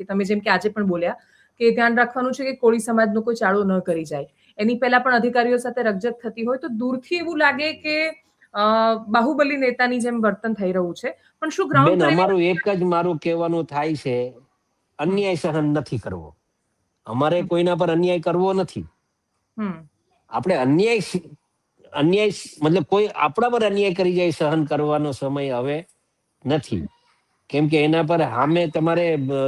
કે તમે જેમ કે આજે પણ બોલ્યા કે ધ્યાન રાખવાનું છે કે કોળી સમાજનો કોઈ ચાળો ન કરી જાય. એની પહેલા પણ અધિકારીઓ સાથે રકજક થતી હોય તો દૂરથી એવું લાગે કે બાહુબલી નેતાની જેમ વર્તન થઈ રહ્યું છે. પણ શું ગ્રાઉન્ડ અમારું એક જ મારું કહેવાનું થાય છે અન્યાય સહન નથી કરવો. અમારે કોઈના પર અન્યાય કરવો નથી. આપણે અન્યાય અન્યાય મતલબ કોઈ આપણા પર અન્યાય કરી જાય સહન કરવાનો સમય હવે નથી. કેમ કે એના પર હામે તમારે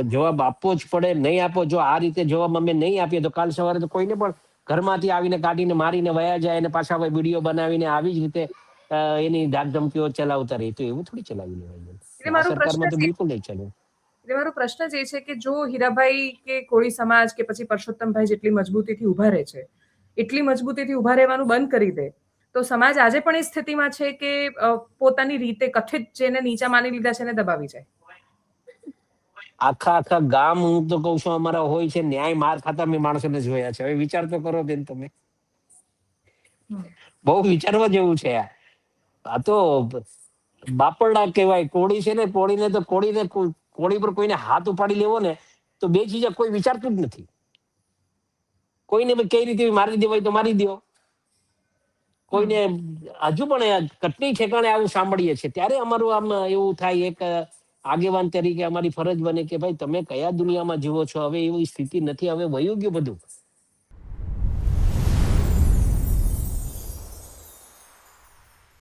જવાબ આપવો જ પડે નહીં આપો જો આ રીતે જવાબ અમે નહીં આપીએ તો કાલ સવારે તો કોઈને પણ ઘરમાંથી આવીને કાઢીને મારીને વયા જાય અને પાછા વીડિયો બનાવીને આવી જ રીતે એની ધાકધમકીઓ ચલાવતા રહી. તો એવું થોડી ચલાવી લેવાય સરકારમાં તો બિલકુલ નહીં ચાલે. એટલે મારો પ્રશ્ન જ એ છે કે જો હીરાભાઈ કે કોળી સમાજ કે પછી પરસોત્તમભાઈ જેટલી મજબૂતીથી ઊભા રહે છે એટલી મજબૂતીથી ઊભા રહેવાનું બંધ કરી દે તો સમાજ આજે પણ એ સ્થિતિમાં છે કે પોતાની રીતે કથિત જેને નીચા માની લીધા છે એને દબાવી જાય? આખા આખા ગામ હું તો કઉ છું અમારા હોય છે ન્યાય માર ખાતા મેં માણસોને જોયા છે. હવે વિચાર તો કરો બેન તમે. બહુ વિચારવા જેવું છે આ. આ તો બાપરડા કહેવાય કોળી છે ને કોળીને તો કોળીને કોળી પર કોઈને હાથ ઉપાડી લેવો ને તો બે ચીજ કોઈ વિચારતું જ નથી. કોઈને કઈ રીતે મારી દેવાય તો મારી દો કોઈને હજુ પણ કટની ઠેકાણે આવું સાંભળીએ છીએ. ત્યારે અમારું આમ એવું થાય એક આગેવાન તરીકે અમારી ફરજ બને કે ભાઈ, તમે કયા દુનિયામાં જીવો છો? હવે એવી સ્થિતિ નથી. હવે વયું ગયું બધું.